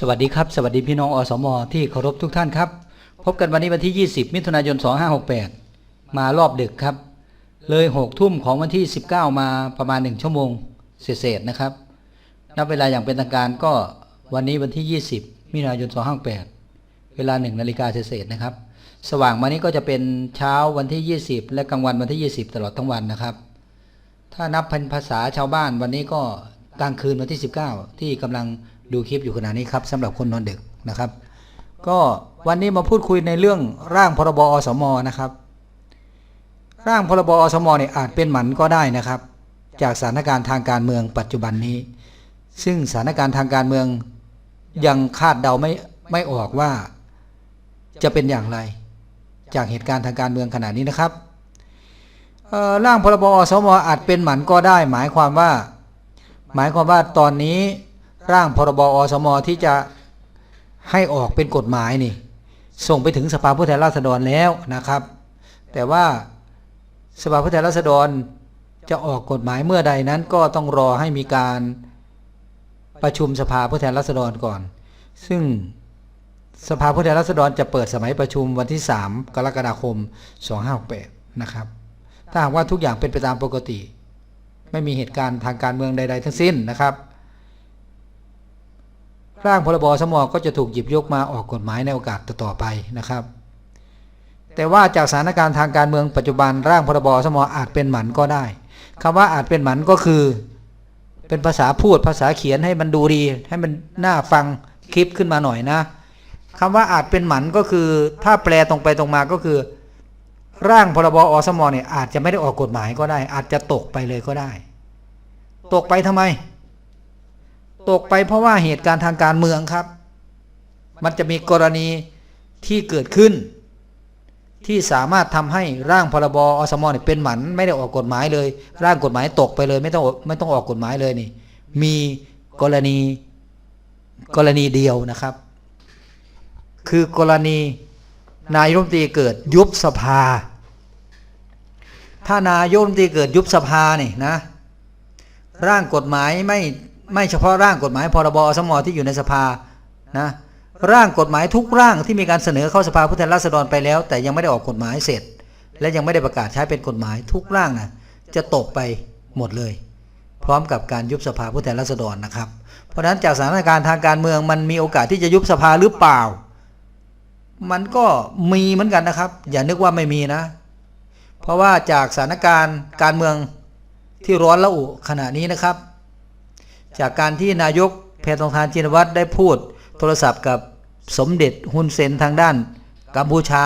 สวัสดีครับ สวัสดีพี่น้องอสมอที่เคารพทุกท่านครับ พบกันวันนี้วันที่ 20 มิถุนายน 2568 มารอบดึกครับ เลย6ทุ่มของวันที่ 19 มาประมาณ 1 ชั่วโมงเศษๆนะครับ นับเวลาอย่างเป็นทางการก็วันนี้วันที่ 20 มิถุนายน 2568 เวลา 1 นาฬิกาเศษๆนะครับ สว่างมานี้ก็จะเป็นเช้าวันที่ 20 และกลางวันวันที่ 20 ตลอดทั้งวันนะครับ ถ้านับเป็นภาษาชาวบ้านวันนี้ก็กลางคืนวันที่ 19 ที่กำลัง ดูคลิปอยู่ขณะนี้ครับสำหรับคนนอนดึกนะครับ ก็วันนี้มาพูดคุยในเรื่องร่างพรบอสมนะครับ ร่างพรบอสมเนี่ยอาจเป็นหมันก็ได้นะครับ จากสถานการณ์ทางการเมืองปัจจุบันนี้ ซึ่งสถานการณ์ทางการเมืองยังคาดเดาไม่ไม่ออกว่าจะเป็นอย่างไร จากเหตุการณ์ทางการเมืองขณะนี้นะครับร่างพรบอสมอาจเป็นหมันก็ได้ หมายความว่า หมายความว่าตอนนี้ ร่างพรบอสมที่จะให้ออกเป็นกฎหมายนี่ ส่งไปถึงสภาผู้แทนราษฎรแล้วนะครับ แต่ว่าสภาผู้แทนราษฎรจะออกกฎหมายเมื่อใดนั้นก็ต้องรอให้มีการประชุมสภาผู้แทนราษฎรก่อน ซึ่งสภาผู้แทนราษฎรจะเปิดสมัยประชุมวันที่ 3 กรกฎาคม 2568 นะครับ ถ้าหากว่าทุกอย่างเป็นไปตามปกติ ไม่มีเหตุการณ์ทางการเมืองใด ๆ ทั้งสิ้นนะครับ ร่างพรบสมอก็จะถูกหยิบยกมาออกกฎหมายในโอกาสต่อไปนะครับ แต่ว่าจากสถานการณ์ทางการเมืองปัจจุบันร่างพรบสมออาจเป็นหมันก็ได้คำว่าอาจเป็นหมันก็คือ เป็นภาษาพูดภาษาเขียนให้มันดูดี ให้มันน่าฟังคลิปขึ้นมาหน่อยนะคำว่าอาจเป็นหมันก็คือ ถ้าแปลตรงไปตรงมาก็คือ ร่างพรบอสมอเนี่ยอาจจะไม่ได้ออกกฎหมายก็ได้ อาจจะตกไปเลยก็ได้ ตกไปทำไม ตกไปเพราะว่าเหตุการณ์ทางการเมืองครับ มันจะมีกรณีที่เกิดขึ้น ที่สามารถทำให้ร่างพรบอสมเนี่ยเป็นหมันไม่ได้ออกกฎหมายเลย ร่างกฎหมายตกไปเลยไม่ต้องไม่ต้องออกกฎหมายเลยนี่ มีกรณีกรณีเดียวนะครับ คือกรณีนายรัฐมนตรีเกิดยุบสภา ถ้านายรัฐมนตรีเกิดยุบสภาเนี่ยนะ ร่างกฎหมายไม่ ไม่เฉพาะร่างกฎหมายพรบสมอที่อยู่ในสภานะร่างกฎหมายทุกร่างที่มีการเสนอเข้าสภาผู้แทนราษฎรไปแล้ว แต่ยังไม่ได้ออกกฎหมายเสร็จ และยังไม่ได้ประกาศใช้เป็นกฎหมายทุกร่างนะจะตกไปหมดเลย พร้อมกับการยุบสภาผู้แทนราษฎรนะครับ เพราะฉะนั้นจากสถานการณ์ทางการเมืองมันมีโอกาสที่จะยุบสภาหรือเปล่า มันก็มีเหมือนกันนะครับ อย่านึกว่าไม่มีนะ เพราะว่าจากสถานการณ์การเมืองที่ร้อนระอุขณะนี้นะครับ จากการที่นายกแพทองทานจินวัตรได้พูดโทรศัพท์กับสมเด็จฮุนเซนทางด้านกัมพูชา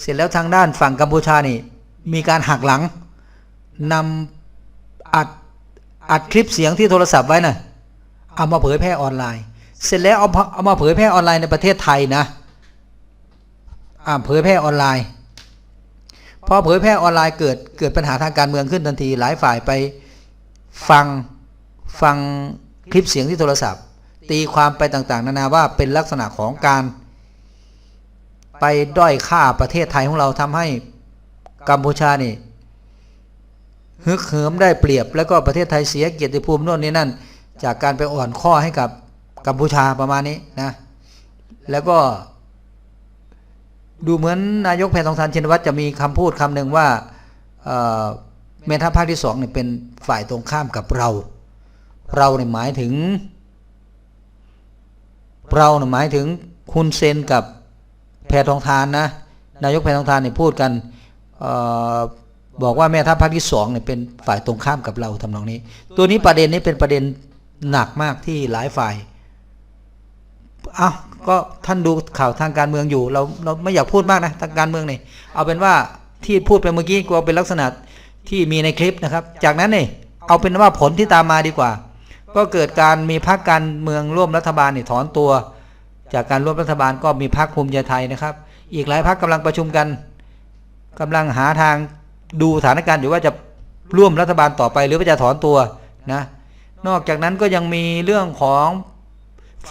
เสร็จแล้วทางด้านฝั่งกัมพูชานี่มีการหักหลังนำอัดอัดคลิปเสียงที่โทรศัพท์ไว้นะ่ะเอามาเผยแพร่ออนไลน์ เสร็จแล้วเอาเอามาเผยแพร่ออนไลน์ในประเทศไทยนะอ่าเผยแพร่ออนไลน์พอเผยแพร่ออนไลน์เกิดเกิดปัญหาทางการเมืองขึ้นทันที หลายฝ่ายไปฟังฟัง คลิปเสียงที่โทรศัพท์ ตีความไปต่างๆ นานาว่าเป็นลักษณะของการ ไปด้อยค่าประเทศไทยของเราทำให้กัมพูชานี่ฮึกเหิมได้เปรียบแล้วก็ประเทศไทยเสียเกียรติภูมิโน่นนี่นั่น จากการไปอ่อนข้อให้กับกัมพูชาประมาณนี้นะ แล้วก็ ดูเหมือนนายกแพทองทานชินวัตรจะมีคำพูดคำหนึ่งว่าเมทัพภาคที่สองเนี่ยเป็นฝ่ายตรงข้ามกับเรา เราเนี่ยหมายถึง เราเนี่ยหมายถึงคุณเซนกับแพทองทานนะนายกแพทองทานเนี่ยพูดกันออบอกว่าแม่ทัพภาคที่สองเนี่ยเป็นฝ่ายตรงข้ามกับเราทำนองนี้ ตัวนี้ประเด็นนี้เป็นประเด็นหนักมากที่หลายฝ่ายเอ้าก็ท่านดูข่าวทางการเมืองอยู่ เราเราไม่อยากพูดมากนะทางการเมืองนี่เอาเป็นว่าที่พูดไปเมื่อกี้กลัวเป็นลักษณะที่มีในคลิปนะครับ จากนั้นนี่เอาเป็นว่าผลที่ตามมาดีกว่า ก็เกิดการมีพรรคการเมืองร่วมรัฐบาลนี่ถอนตัว จากการร่วมรัฐบาลก็มีพรรคภูมิใจไทยนะครับ อีกหลายพรรคกำลังประชุมกันกำลังหาทางดูสถานการณ์อยู่ว่าจะร่วมรัฐบาลต่อไปหรือว่าจะถอนตัวนะนอกจากนั้นก็ยังมีเรื่องของ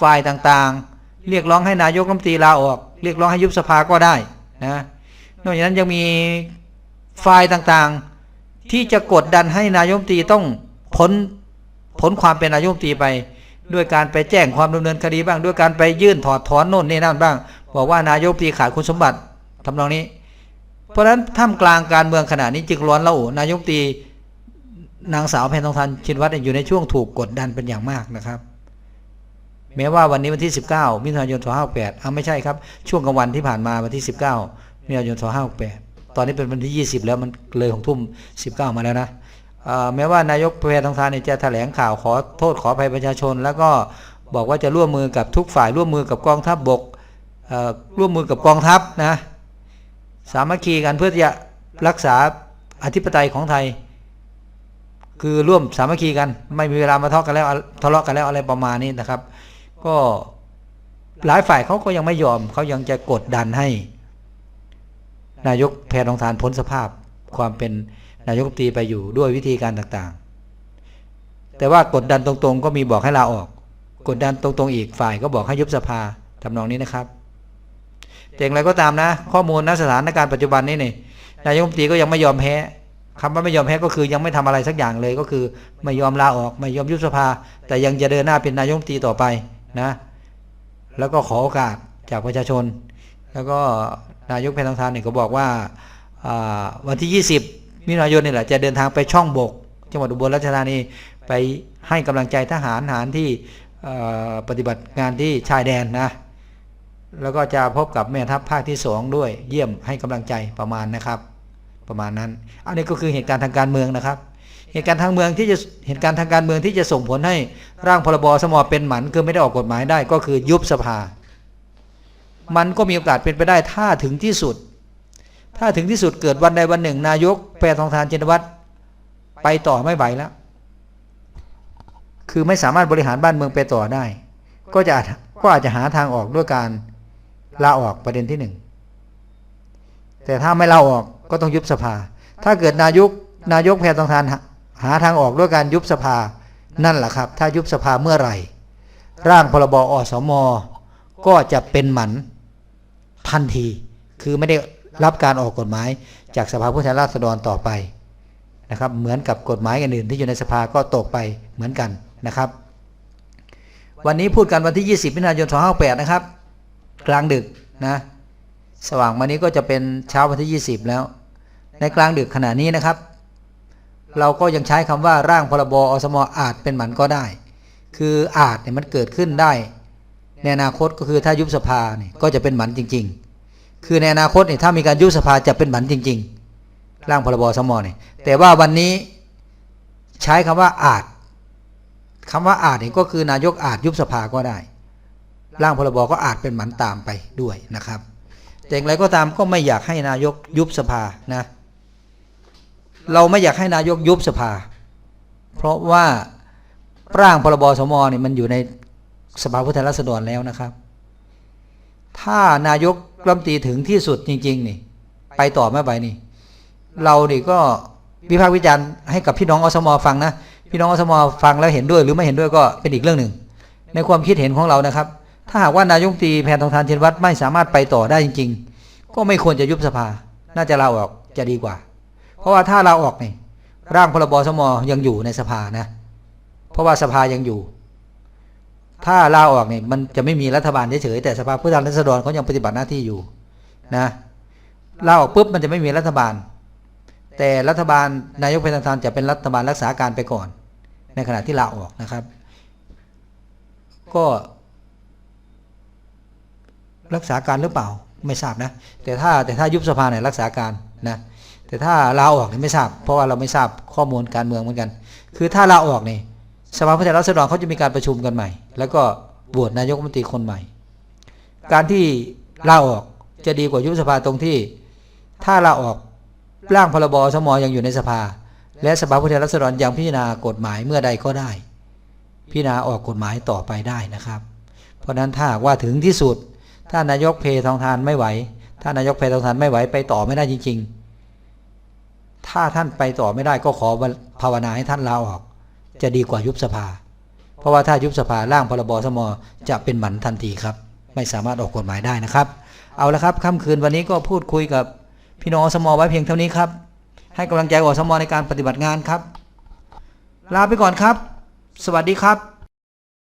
ฝ่ายต่างๆ เรียกร้องให้นายกรัฐมนตรีลาออก เรียกร้องให้ยุบสภาก็ได้นะนอกจากนั้นยังมีฝ่ายต่างๆ ที่จะกดดันให้นายกรัฐมนตรีต้องพ้น พ้นความเป็นนายกตีไปด้วยการไปแจ้งความดำเนินคดีบ้าง ด้วยการไปยื่นถอดถอนโน่นนี่นั่นบ้าง บอกว่านายกตีขาดคุณสมบัติทำนองนี้ เพราะฉะนั้นท่ามกลางการเมืองขณะนี้จึงร้อนระอุนายกตีนางสาวแพทองทานชินวัตรอยู่ในช่วงถูกกดดันเป็นอย่างมากนะครับ แม้ว่าวันนี้วันที่ 19 มิถุนายน2568อ้าไม่ใช่ครับ ช่วงกลางวันที่ผ่านมาวันที่ 19มิถุนายน2568ตอนนี้เป็นวันที่ 20 แล้วมันเลยของทุ่ม 19 มาแล้วนะ แม้ว่านายกแพทองทานจะแถลงข่าวขอโทษขอภัยประชาชน แล้วก็บอกว่าจะร่วมมือกับทุกฝ่าย ร่วมมือกับกองทัพบบกร่วมมือกับกองทัพนะสามัคคีกันเพื่อจะรักษาอธิปไตยของไทย คือร่วมสามัคคีกันไม่มีเวลามาทะเลาะกันแล้วทะเลาะกันแล้วอะไรประมาณนี้นะครับ ก็หลายฝ่ายเขาก็ยังไม่ยอมเขายังจะกดดันให้ นายกแพทองทานพ้นสภาพความเป็น นายกรัฐมนตรีไปอยู่ด้วยวิธีการต่างๆ แต่ว่ากดดันตรงๆ ก็มีบอกให้ลาออก กดดันตรงๆ อีกฝ่ายก็บอกให้ยุบสภาทำนองนี้นะครับแต่อย่างไรก็ตามนะ ข้อมูลณสถานการณ์ปัจจุบันนี้นี่นายกรัฐมนตรีก็ยังไม่ยอมแพ้คำว่าไม่ยอมแพ้ก็คือยังไม่ทำอะไรสักอย่างเลยก็คือ ไม่ยอมลาออกไม่ยอมยุบสภา แต่ยังจะเดินหน้าเป็นนายกรัฐมนตรีต่อไปนะ แล้วก็ขอโอกาสจากประชาชน แล้วก็นายกแพทองทานเนี่ยก็บอกว่าอ่าวันที่ 20 มิถุนายนนี่แหละจะเดินทางไปช่องบก จังหวัดอุบลราชธานีไปให้กำลังใจทหารทหารที่ปฏิบัติงานที่ชายแดนนะ แล้วก็จะพบกับแม่ทัพภาคที่สองด้วย เยี่ยมให้กำลังใจประมาณนะครับ ประมาณนั้น อันนี้ก็คือเหตุการณ์ทางการเมืองนะครับ เหตุการณ์ทางเมืองที่จะเหตุการณ์ทางการเมืองที่จะส่งผลให้ร่างพรบสมอเป็นหมันคือไม่ได้ออกกฎหมายได้ก็คือยุบสภา มันก็มีโอกาสเป็นไปได้ถ้าถึงที่สุด ถ้าถึงที่สุดเกิดวันใดวันหนึ่ง นายกแพทองทานชินวัตรไปต่อไม่ไหวแล้ว คือไม่สามารถบริหารบ้านเมืองไปต่อได้ ก็จะก็อาจจะหาทางออกด้วยการลาออกประเด็นที่หนึ่งแต่ถ้าไม่ลาออกก็ต้องยุบสภา ถ้าเกิดนายกนายกแพทองทานหาหาทางออกด้วยการยุบสภานั่นแหละครับ ถ้ายุบสภาเมื่อไหร่ ร่างพรบอสมก็จะเป็นหมันทันที คือไม่ได้ รับการออกกฎหมายจากสภาผู้แทนราษฎรต่อไปนะครับ เหมือนกับกฎหมายอื่นที่อยู่ในสภาก็ตกไปเหมือนกันนะครับ วันนี้พูดกันวันที่ 20มิถุนายน2568นะครับ กลางดึกนะสว่างวันนี้ก็จะเป็นเช้าวันที่ 20 แล้ว ในกลางดึกขณะนี้นะครับ เราก็ยังใช้คำว่าร่างพรบอสมอาจเป็นหมันก็ได้ คืออาจเนี่ยมันเกิดขึ้นได้ ในอนาคตก็คือถ้ายุบสภาเนี่ยก็จะเป็นหมันจริง ๆ คือในอนาคตเนี่ยถ้ามีการยุบสภาจะเป็นหมันจริง ๆ ร่างพรบสมเนี่ยแต่ว่าวันนี้ใช้คำว่าอาจคำว่าอาจเนี่ยก็คือนายกอาจยุบสภาก็ได้ ร่างพรบก็อาจเป็นหมันตามไปด้วยนะครับ แต่อย่างไรก็ตามก็ไม่อยากให้นายกยุบสภานะ เราไม่อยากให้นายกยุบสภา เพราะว่าร่างพรบสมเนี่ยมันอยู่ในสภาผู้แทนราษฎรแล้วนะครับ ถ้านายกรัฐมนตรีถึงที่สุดจริง ๆ นี่ ไปต่อไม่ไหวนี่ เรานี่ก็วิพากษ์วิจารณ์ให้กับพี่น้องอสมฟังนะพี่น้องอสมฟังแล้วเห็นด้วยหรือไม่เห็นด้วยก็เป็นอีกเรื่องหนึ่ง ในความคิดเห็นของเรานะครับ ถ้าหากว่านายกตีแพทองทานเชนวัตรไม่สามารถไปต่อได้จริง ๆ ก็ไม่ควรจะยุบสภา น่าจะลาออกจะดีกว่า เพราะว่าถ้าลาออกนี่ร่างพรบสมยังอยู่ในสภานะ เพราะว่าสภายังอยู่ ถ้าลาออกเนี่ยมันจะไม่มีรัฐบาลเฉยๆแต่สภาผู้แทนราษฎรเขายังปฏิบัติหน้าที่อยู่นะลาออกปุ๊บมันจะไม่มีรัฐบาล แต่รัฐบาลนายกเป็นประธานจะเป็นรัฐบาลรักษาการไปก่อน ในขณะที่ลาออกนะครับ ก็รักษาการหรือเปล่าไม่ทราบนะ แต่ถ้าแต่ถ้ายุบสภาเนี่ยรักษาการนะแต่ถ้าลาออกเนี่ยไม่ทราบ เพราะว่าเราไม่ทราบข้อมูลการเมืองเหมือนกัน คือถ้าลาออกเนี่ยสภาผู้แทนราษฎรเขาจะมีการประชุมกันใหม่ แล้วก็โหวตนายกรัฐมนตรีคนใหม่ การที่ลาออกจะดีกว่ายุบสภาตรงที่ ถ้าลาออกร่างพรบสมอยังอยู่ในสภา และสภาผู้แทนราษฎรยังพิจารณากฎหมายเมื่อใดก็ได้ พิจารณาออกกฎหมายต่อไปได้นะครับ เพราะฉะนั้นถ้าหากว่าถึงที่สุด ถ้านายกเพทองทานไม่ไหว ถ้านายกเพทองทานไม่ไหวไปต่อไม่ได้จริง ๆ ถ้าท่านไปต่อไม่ได้ก็ขอภาวนาให้ท่านลาออก จะดีกว่ายุบสภา ราะว่าถ้ายุบสภาร่างพรบสมจะเป็นหมันทันทีครับ ไม่สามารถออกกฎหมายได้นะครับ เอาละครับค่ำคืนวันนี้ก็พูดคุยกับพี่น้องสมไว้เพียงเท่านี้ครับ ให้กำลังใจอสมในการปฏิบัติงานครับ ลาไปก่อนครับ สวัสดีครับ